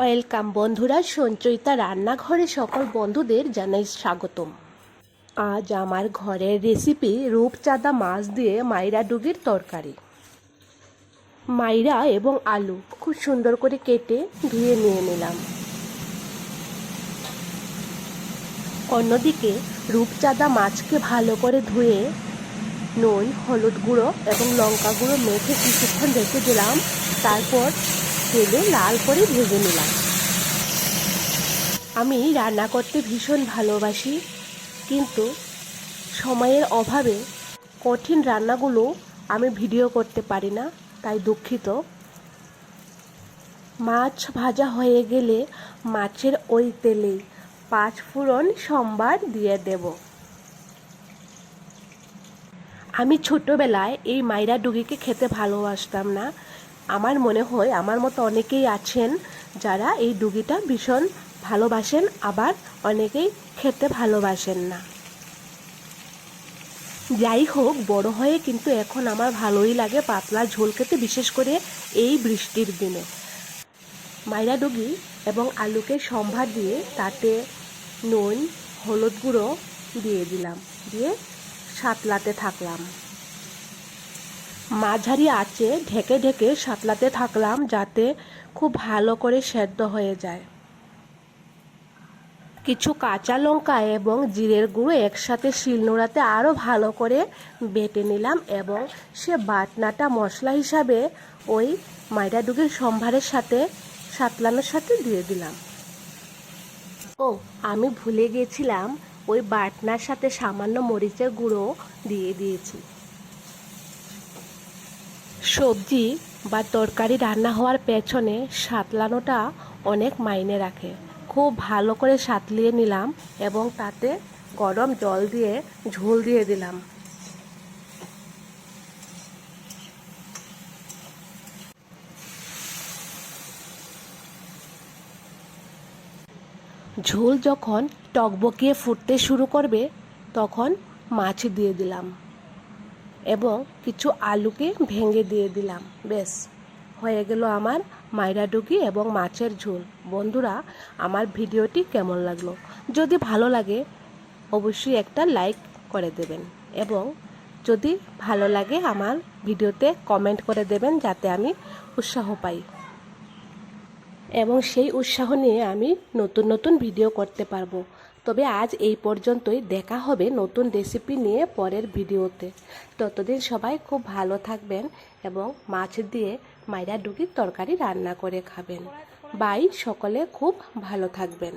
Welcome বন্ধুরা, সঞ্চয়িতা রান্নাঘরে সকল বন্ধুদের জানাই স্বাগতম। আজ আমার ঘরের রেসিপি রূপচাঁদা মাছ দিয়ে মাইরা ডুগির তরকারি। মাইরা এবং আলু খুব সুন্দর করে কেটে ধুয়ে নিয়ে নিলাম। অন্যদিকে রূপচাঁদা মাছকে ভালো করে ধুয়ে নুন, হলুদ গুঁড়ো এবং লঙ্কা গুঁড়ো মেখে কিছুক্ষণ রেখে দিলাম। তারপর তেলে লাল করে ভেজে নিলাম। আমি রান্না করতে ভীষণ ভালোবাসি, কিন্তু সময়ের অভাবে কঠিন রান্নাগুলো আমি ভিডিও করতে পারি না, তাই দুঃখিত। মাছ ভাজা হয়ে গেলে মাছের ওই তেলেই পাঁচ ফোড়ন সম্বার দিয়ে দেব। আমি ছোটোবেলায় এই মাইরা ডুগিকে খেতে ভালোবাসতাম না আমার মনে হয় আমার মতো অনেকেই আছেন যারা এই ডুগিটা ভীষণ ভালোবাসেন, আবার অনেকেই খেতে ভালোবাসেন না। যাই হোক, বড় হয়ে কিন্তু এখন আমার ভালোই লাগে পাতলা ঝোল খেতে, বিশেষ করে এই বৃষ্টির দিনে। মাইরা ডুগি এবং আলুকে সম্ভার দিয়ে তাতে নুন, হলুদ গুঁড়ো দিয়ে দিলাম, দিয়ে সাতলাতে থাকলাম। মাঝারি আঁচে ঢেকে ঢেকে সাতলাতে থাকলাম যাতে খুব ভালো করে সেদ্ধ হয়ে যায়। কিছু কাঁচা লঙ্কা এবং জিরের গুঁড়ো একসাথে শিলনোড়াতে আরও ভালো করে বেটে নিলাম এবং সে বাটনাটা মশলা হিসাবে ওই মাইরাডুগের সম্ভারের সাথে সাতলানোর সাথে দিয়ে দিলাম। ও, আমি ভুলে গেছিলাম, ওই বাটনার সাথে সামান্য মরিচের গুঁড়ো দিয়ে দিয়েছি। সবজি বা তরকারি রান্না হওয়ার পেছনে সাতলানোটা অনেক মাইনে রাখে। খুব ভালো করে সাতলিয়ে নিলাম এবং তাতে গরম জল দিয়ে ঝোল দিয়ে দিলাম। ঝোল যখন টকবকিয়ে ফুটতে শুরু করবে, তখন মাছ দিয়ে দিলাম। এবং কিছু আলুকে ভেঙে দিয়ে দিলাম। বেশ, হয়ে গেল আমার মাইরা ডুগি এবং মাছের ঝোল। বন্ধুরা, আমার ভিডিওটি কেমন লাগল? যদি ভালো লাগে, অবশ্যই একটা লাইক করে দেবেন এবং যদি ভালো লাগে আমার ভিডিওতে কমেন্ট করে দেবেন যাতে আমি উৎসাহ পাই। এবং সেই উৎসাহ নিয়ে আমি নতুন নতুন ভিডিও করতে পারব। তবে আজ এই পর্যন্তই। দেখা হবে নতুন রেসিপি নিয়ে পরের ভিডিওতে। ততদিন সবাই খুব ভালো থাকবেন এবং মাছ দিয়ে মাইরা ডুগির তরকারি রান্না করে খাবেন। বাই, সকলে খুব ভালো থাকবেন।